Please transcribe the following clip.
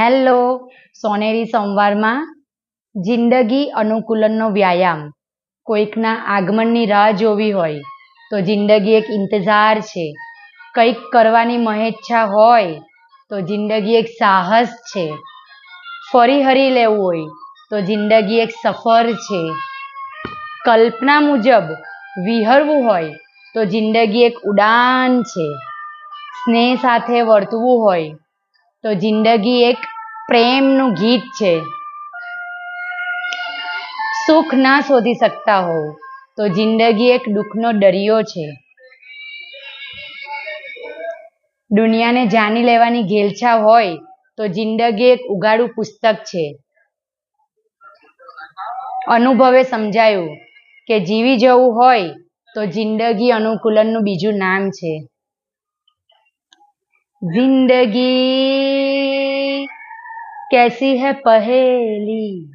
Hello, સોનેરી સોમવારમાં જિંદગી અનુકૂલનનો વ્યાયામ. કોઈકના આગમનની રાહ જોવી હોય તો જિંદગી એક ઇંતજાર છે. કંઈક કરવાની મહેચ્છા હોય તો જિંદગી એક સાહસ છે. ફરી હરી લેવું હોય તો જિંદગી એક સફર છે. કલ્પના મુજબ વિહરવું હોય તો જિંદગી એક ઉડાન છે. સ્નેહ સાથે વર્તવું હોય તો જિંદગી એક પ્રેમનું ગીત છે. સુખ ના શોધી શકતા હો તો જિંદગી એક દુઃખનો દરિયો છે. દુનિયાને જાણી લેવાની ઘેલછા હોય, તો જિંદગી એક ઉગાડું પુસ્તક છે. અનુભવે સમજાયું કે જીવી જવું હોય, તો જિંદગી અનુકૂલનનું બીજું નામ છે. ज़िंदगी। कैसी है पहेली?